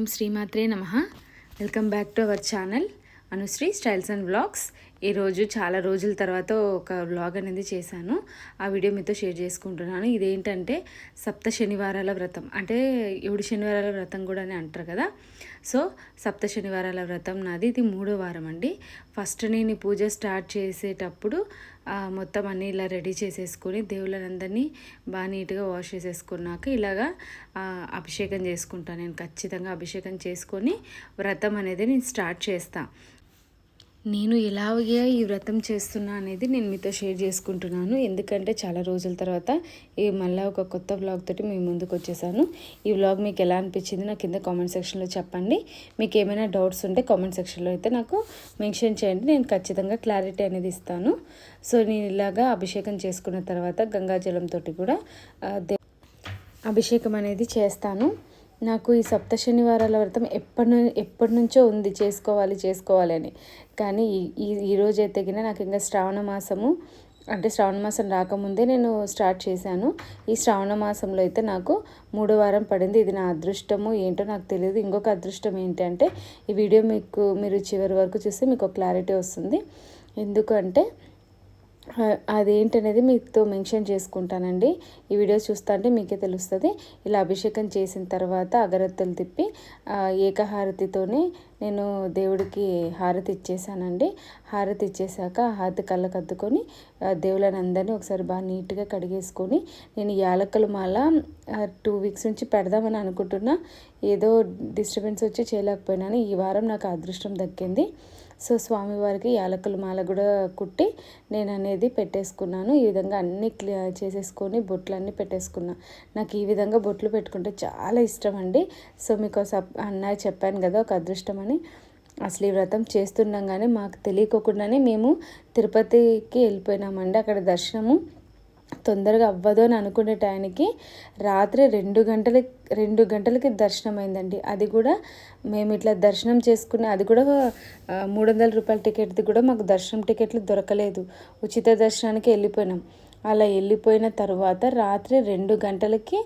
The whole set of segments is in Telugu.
ఓం శ్రీమాత్రే నమ. Welcome back to our channel. Anushri styles and vlogs. ఈరోజు చాలా రోజుల తర్వాత ఒక వ్లాగ్ అనేది చేశాను. ఆ వీడియో మీతో షేర్ చేసుకుంటున్నాను. ఇదేంటంటే సప్త శనివారాల వ్రతం. అంటే ఏడు శనివారాల వ్రతం కూడా అని అంటారు కదా. సో సప్త శనివారాల వ్రతం నాది. ఇది మూడో వారం అండి. ఫస్ట్ నేను పూజ స్టార్ట్ చేసేటప్పుడు మొత్తం అన్నీ ఇలా రెడీ చేసేసుకొని దేవుళ్ళనందరినీ బాగా నీట్గా వాష్ చేసేసుకున్నాక ఇలాగా అభిషేకం చేసుకుంటాను నేను ఖచ్చితంగా అభిషేకం చేసుకొని వ్రతం అనేది నేను స్టార్ట్ చేస్తాను నేను ఎలాగే ఈ వ్రతం చేస్తున్నా అనేది నేను మీతో షేర్ చేసుకుంటున్నాను. ఎందుకంటే చాలా రోజుల తర్వాత ఈ మళ్ళీ ఒక కొత్త వ్లాగ్ తోటి మీ ముందుకు వచ్చేసాను. ఈ వ్లాగ్ మీకు ఎలా అనిపించింది నా కింద కామెంట్ సెక్షన్లో చెప్పండి. మీకు ఏమైనా డౌట్స్ ఉంటే కామెంట్ సెక్షన్లో అయితే నాకు మెన్షన్ చేయండి. నేను ఖచ్చితంగా క్లారిటీ అనేది ఇస్తాను. సో నేను ఇలాగా అభిషేకం చేసుకున్న తర్వాత గంగాజలంతో కూడా అభిషేకం అనేది చేస్తాను. నాకు ఈ సప్త శనివారాల వ్రతం ఎప్పటి ఎప్పటి నుంచో ఉంది. చేసుకోవాలి చేసుకోవాలి అని. కానీ ఈ ఈ రోజు అయితే గిన నాకు ఇంకా శ్రావణ మాసము అంటే శ్రావణ మాసం రాకముందే నేను స్టార్ట్ చేశాను. ఈ శ్రావణ మాసంలో అయితే నాకు మూడో వారం పడింది. ఇది నా అదృష్టము ఏంటో నాకు తెలియదు. ఇంకొక అదృష్టం ఏంటంటే ఈ వీడియో మీకు మీరు చివరి వరకు చూస్తే మీకు క్లారిటీ వస్తుంది. ఎందుకంటే అదేంటనేది మీతో మెన్షన్ చేసుకుంటానండి. ఈ వీడియో చూస్తా అంటే మీకే తెలుస్తుంది. ఇలా అభిషేకం చేసిన తర్వాత అగరత్తులు తిప్పి ఏకహారతితోనే నేను దేవుడికి హారతి ఇచ్చేసానండి. హారతి ఇచ్చేసాక హారతి కళ్ళకు అద్దుకొని దేవుళ్ళని అందరినీ ఒకసారి బాగా నీట్గా కడిగేసుకొని నేను యాలక్కల మాల టూ వీక్స్ నుంచి పెడదామని అనుకుంటున్నా. ఏదో డిస్టర్బెన్స్ వచ్చి చేయలేకపోయినాను. ఈ వారం నాకు అదృష్టం దక్కింది. సో స్వామివారికి యాలకుల మాల కూడా కుట్టి నేను అనేది పెట్టేసుకున్నాను. ఈ విధంగా అన్నీ క్లియర్ చేసేసుకొని బొట్లన్నీ పెట్టేసుకున్నా. నాకు ఈ విధంగా బొట్లు పెట్టుకుంటే చాలా ఇష్టం అండి. సో మీకు సప్ అన్నయ్య చెప్పాను కదా ఒక అదృష్టం అని. అసలు ఈ వ్రతం చేస్తుండగానే మాకు తెలియకోకుండానే మేము తిరుపతికి వెళ్ళిపోయినామండి. అక్కడ దర్శనము తొందరగా అవ్వదు అని అనుకునే టైంకి రాత్రి రెండు గంటల రెండు గంటలకి దర్శనం అయిందండి అది కూడా మేము ఇట్లా దర్శనం చేసుకుని అది కూడా మూడు వందల రూపాయల టికెట్ది కూడా మాకు దర్శనం టికెట్లు దొరకలేదు. ఉచిత దర్శనానికి వెళ్ళిపోయినాం. అలా వెళ్ళిపోయిన తర్వాత రాత్రి రెండు గంటలకి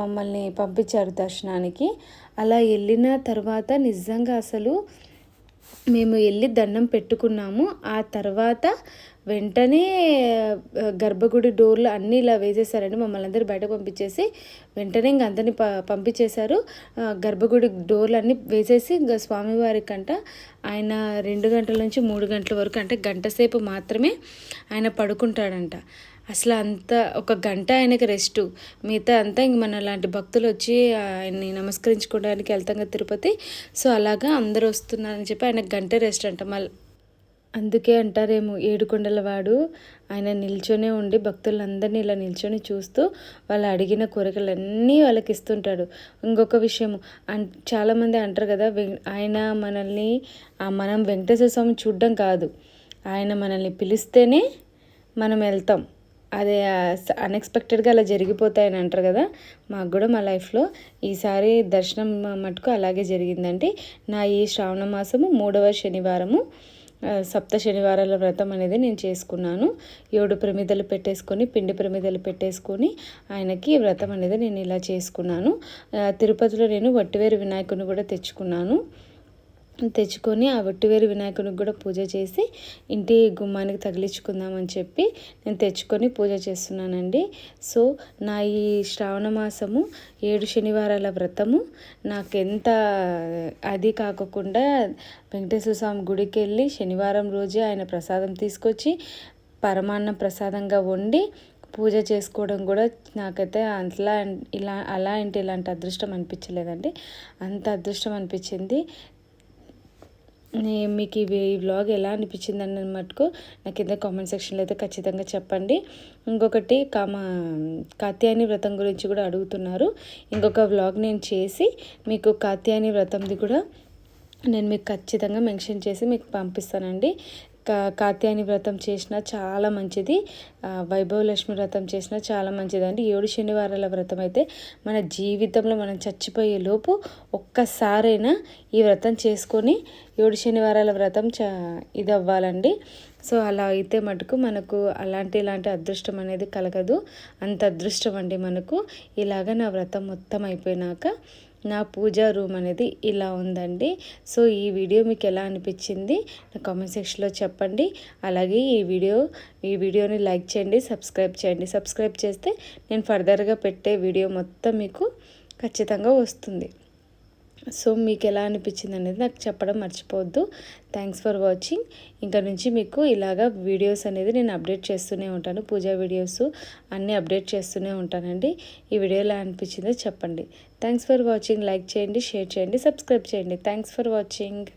మమ్మల్ని పంపించారు దర్శనానికి. అలా వెళ్ళిన తర్వాత నిజంగా అసలు మేము వెళ్ళి దండం పెట్టుకున్నాము. ఆ తర్వాత వెంటనే గర్భగుడి డోర్లు అన్నీ ఇలా వేసేసారండి. మమ్మల్ని అందరూ బయట పంపించేసి వెంటనే ఇంక అందరినీ ప పంపించేశారు. గర్భగుడి డోర్లు అన్నీ వేసేసి ఇంకా స్వామివారి కంట ఆయన రెండు గంటల నుంచి మూడు గంటల వరకు అంటే గంట సేపు మాత్రమే ఆయన పడుకుంటాడంట. అసలు అంత ఒక గంట ఆయనకి రెస్ట్ మిగతా అంతా ఇంక మన లాంటి భక్తులు వచ్చి ఆయన్ని నమస్కరించుకోవడానికి వెళ్తాం కదా తిరుపతి. సో అలాగా అందరూ వస్తున్నారని చెప్పి ఆయనకు గంట రెస్ట్ అంట. మళ్ళీ అందుకే అంటారేమో ఏడుకొండల వాడు ఆయన నిల్చొనే ఉండి భక్తులందరినీ ఇలా నిల్చొని చూస్తూ వాళ్ళు అడిగిన కోరికలన్నీ వాళ్ళకి ఇస్తుంటాడు. ఇంకొక విషయం అన్ చాలామంది అంటారు కదా వెం- ఆయన మనల్ని మనం వెంకటేశ్వర స్వామి చూడడం కాదు. ఆయన మనల్ని పిలిస్తేనే మనం వెళ్తాం. అదే అన్ఎక్స్పెక్టెడ్గా అలా జరిగిపోతాయని అంటారు కదా మాకు కూడా మా లైఫ్లో ఈసారి దర్శనం మటుకు అలాగే జరిగిందండి. నా ఈ శ్రావణ మాసము మూడవ శనివారము సప్త శనివారాల వ్రతం అనేది నేను చేసుకున్నాను. ఏడు ప్రమిదలు పెట్టేసుకొని పిండి ప్రమిదలు పెట్టేసుకొని ఆయనకి వ్రతం అనేది నేను ఇలా చేసుకున్నాను. తిరుపతిలో నేను వట్టివేరు వినాయకుని కూడా తెచ్చుకున్నాను. తెచ్చుకొని ఆ ఒట్టివేరు వినాయకునికి కూడా పూజ చేసి ఇంటి గుమ్మానికి తగిలించుకుందామని చెప్పి నేను తెచ్చుకొని పూజ చేస్తున్నానండి. సో నా ఈ శ్రావణ మాసము ఏడు శనివారాల వ్రతము నాకు ఎంత అది కాకుండా వెంకటేశ్వర స్వామి గుడికి వెళ్ళి శనివారం రోజే ఆయన ప్రసాదం తీసుకొచ్చి పరమాన్నం ప్రసాదంగా వండి పూజ చేసుకోవడం కూడా నాకైతే అంతలా ఇలా అలా అంటే ఇలాంటి అదృష్టం అనిపించలేదండి. అంత అదృష్టం అనిపించింది. మీకు ఈ ఈ వ్లాగ్ ఎలా అనిపించింది అన్న మటుకు నాకు కింద కామెంట్ సెక్షన్లో అయితే ఖచ్చితంగా చెప్పండి. ఇంకొకటి కామ కాత్యాయని వ్రతం గురించి కూడా అడుగుతున్నారు. ఇంకొక వ్లాగ్ నేను చేసి మీకు కాత్యాయని వ్రతంది కూడా నేను మీకు ఖచ్చితంగా మెన్షన్ చేసి మీకు పంపిస్తానండి. కాత్యాయని వ్రతం చేసినా చాలా మంచిది. వైభవలక్ష్మి వ్రతం చేసినా చాలా మంచిదండి ఏడు శనివారాల వ్రతం అయితే మన జీవితంలో మనం చచ్చిపోయే లోపు ఒక్కసారైనా ఈ వ్రతం చేసుకొని ఏడు శనివారాల వ్రతం చ ఇది అవ్వాలండి సో అలా అయితే మటుకు మనకు అలాంటి ఇలాంటి అదృష్టం అనేది కలగదు. అంత అదృష్టం అండి మనకు. ఇలాగ నా వ్రతం మొత్తం అయిపోయినాక నా పూజా రూమ్ అనేది ఇలా ఉందండి. సో ఈ వీడియో మీకు ఎలా అనిపించింది? నా కామెంట్ సెక్షన్లో చెప్పండి. అలాగే ఈ వీడియో ఈ వీడియోని లైక్ చేయండి సబ్స్క్రైబ్ చేయండి. సబ్స్క్రైబ్ చేస్తే నేను ఫర్దర్గా పెట్టే వీడియో మొత్తం మీకు ఖచ్చితంగా వస్తుంది. సో మీకు ఎలా అనిపించింది అనేది నాకు చెప్పడం మర్చిపోవద్దు. థ్యాంక్స్ ఫర్ వాచింగ్ ఇంకా నుంచి మీకు ఇలాగా వీడియోస్ అనేది నేను అప్డేట్ చేస్తూనే ఉంటాను. పూజా వీడియోస్ అన్నీ అప్డేట్ చేస్తూనే ఉంటానండి. ఈ వీడియో ఎలా అనిపించిందో చెప్పండి. థ్యాంక్స్ ఫర్ వాచింగ్ లైక్ చేయండి షేర్ చేయండి సబ్స్క్రైబ్ చేయండి. Thanks for watching